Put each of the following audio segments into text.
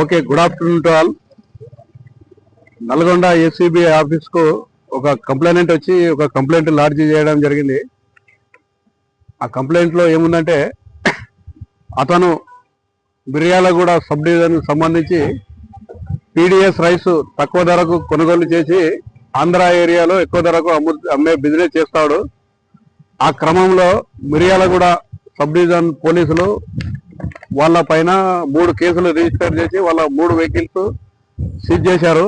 Okay good afternoon to all. Nalgonda ACB ఆఫీస్కు ఒక complaint వచ్చి ఒక కంప్లైంట్ లాడ్జ్ చేయడం జరిగింది. ఆ కంప్లైంట్లో ఏముందంటే అతను మిర్యాలగూడ సబ్ డివిజన్ సంబంధించి పీడిఎస్ రైస్ తక్కువ ధరకు కొనుగోలు చేసి ఆంధ్ర ఏరియాలో ఎక్కువ ధరకు అమ్ము అమ్మే బిజినెస్ చేస్తాడు. ఆ క్రమంలో మిర్యాలగూడ సబ్ డివిజన్ పోలీసులు వాళ్ళ పైన మూడు కేసులు రిజిస్టర్ చేసి వాళ్ళ మూడు వెహికల్స్ సీజ్ చేశారు.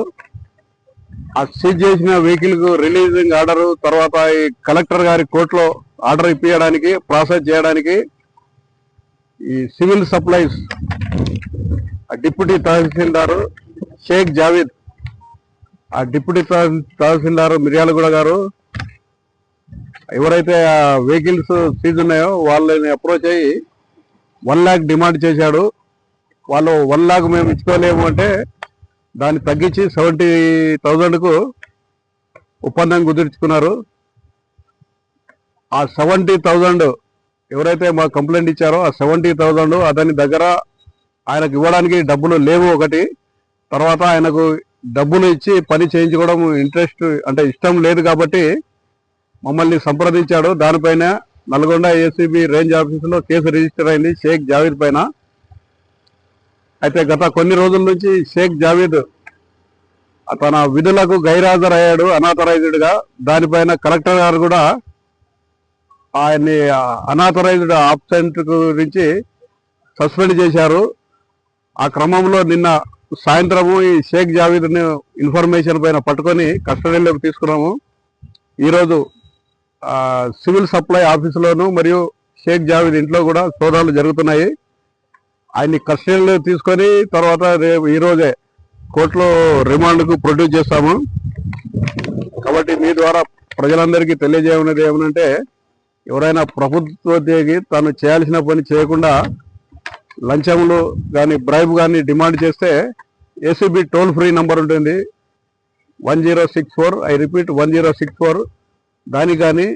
ఆ సీజ్ చేసిన వెహికల్కు రిలీజింగ్ ఆర్డర్ తర్వాత ఈ కలెక్టర్ గారి కోర్టులో ఆర్డర్ ఇప్పించడానికి ప్రాసెస్ చేయడానికి ఈ సివిల్ సప్లైస్ ఆ డిప్యూటీ తహసీల్దార్ షేక్ జావీద్ ఆ డిప్యూటీ తహసీల్దార్ మిర్యాలగూడ గారు ఎవరైతే ఆ వెహికల్స్ సీజ్ ఉన్నాయో వాళ్ళని అప్రోచ్ అయ్యి వన్ లాక్ డిమాండ్ చేశాడు. వాళ్ళు వన్ లాక్ మేము ఇచ్చుకోలేము అంటే దాన్ని తగ్గించి సెవెంటీ థౌజండ్కు ఒప్పందం కుదుర్చుకున్నారు. ఆ సెవెంటీ థౌజండ్ ఎవరైతే మా కంప్లైంట్ ఇచ్చారో ఆ సెవెంటీ థౌజండ్ అతని దగ్గర ఆయనకు ఇవ్వడానికి డబ్బులు లేవు ఒకటి. తర్వాత ఆయనకు డబ్బులు ఇచ్చి పని చేయించుకోవడం ఇంట్రెస్ట్ అంటే ఇష్టం లేదు కాబట్టి మమ్మల్ని సంప్రదించాడు. దానిపైన నల్గొండ ఏసీబీ రేంజ్ ఆఫీసులో కేసు రిజిస్టర్ అయింది షేక్ జావీద్ పైన. అయితే గత కొన్ని రోజుల నుంచి షేక్ జావీద్ తన విధులకు గైరాజరయ్యాడు అనాథరైజ్డ్గా దానిపైన కలెక్టర్ గారు కూడా ఆయన్ని అనాథరైజ్డ్ ఆబ్సెంట్ గురించి సస్పెండ్ చేశారు. ఆ క్రమంలో నిన్న సాయంత్రము ఈ షేక్ జావీద్ ఇన్ఫర్మేషన్ పైన పట్టుకొని కస్టడీలోకి తీసుకున్నాము. ఈరోజు సివిల్ సప్లై ఆఫీసులోను మరియు షేక్ జావీద్ ఇంట్లో కూడా సోదాలు జరుగుతున్నాయి. ఆయన్ని కస్టడీలో తీసుకొని తర్వాత రేపు ఈరోజే కోర్టులో రిమాండ్కు ప్రొడ్యూస్ చేస్తాము. కాబట్టి మీ ద్వారా ప్రజలందరికీ తెలియజేయమనేది ఏమనంటే ఎవరైనా ప్రభుత్వోద్యోగి తాను చేయాల్సిన పని చేయకుండా లంచములు కానీ బ్రైబ్ కానీ డిమాండ్ చేస్తే ఏసీబీ టోల్ ఫ్రీ నంబర్ ఉంటుంది. One zero six four I repeat one zero six four దానికి కానీ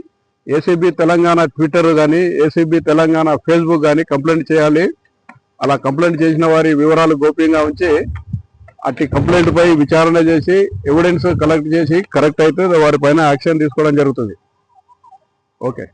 ఏసీబీ తెలంగాణ ట్విట్టర్ కానీ ఏసీబీ తెలంగాణ ఫేస్బుక్ కానీ కంప్లైంట్ చేయాలి. అలా కంప్లైంట్ చేసిన వారి వివరాలు గోప్యంగా ఉంచి అట్టి కంప్లైంట్పై విచారణ చేసి ఎవిడెన్స్ కలెక్ట్ చేసి కరెక్ట్ అయితే వారి పైన యాక్షన్ తీసుకోవడం జరుగుతుంది. ఓకే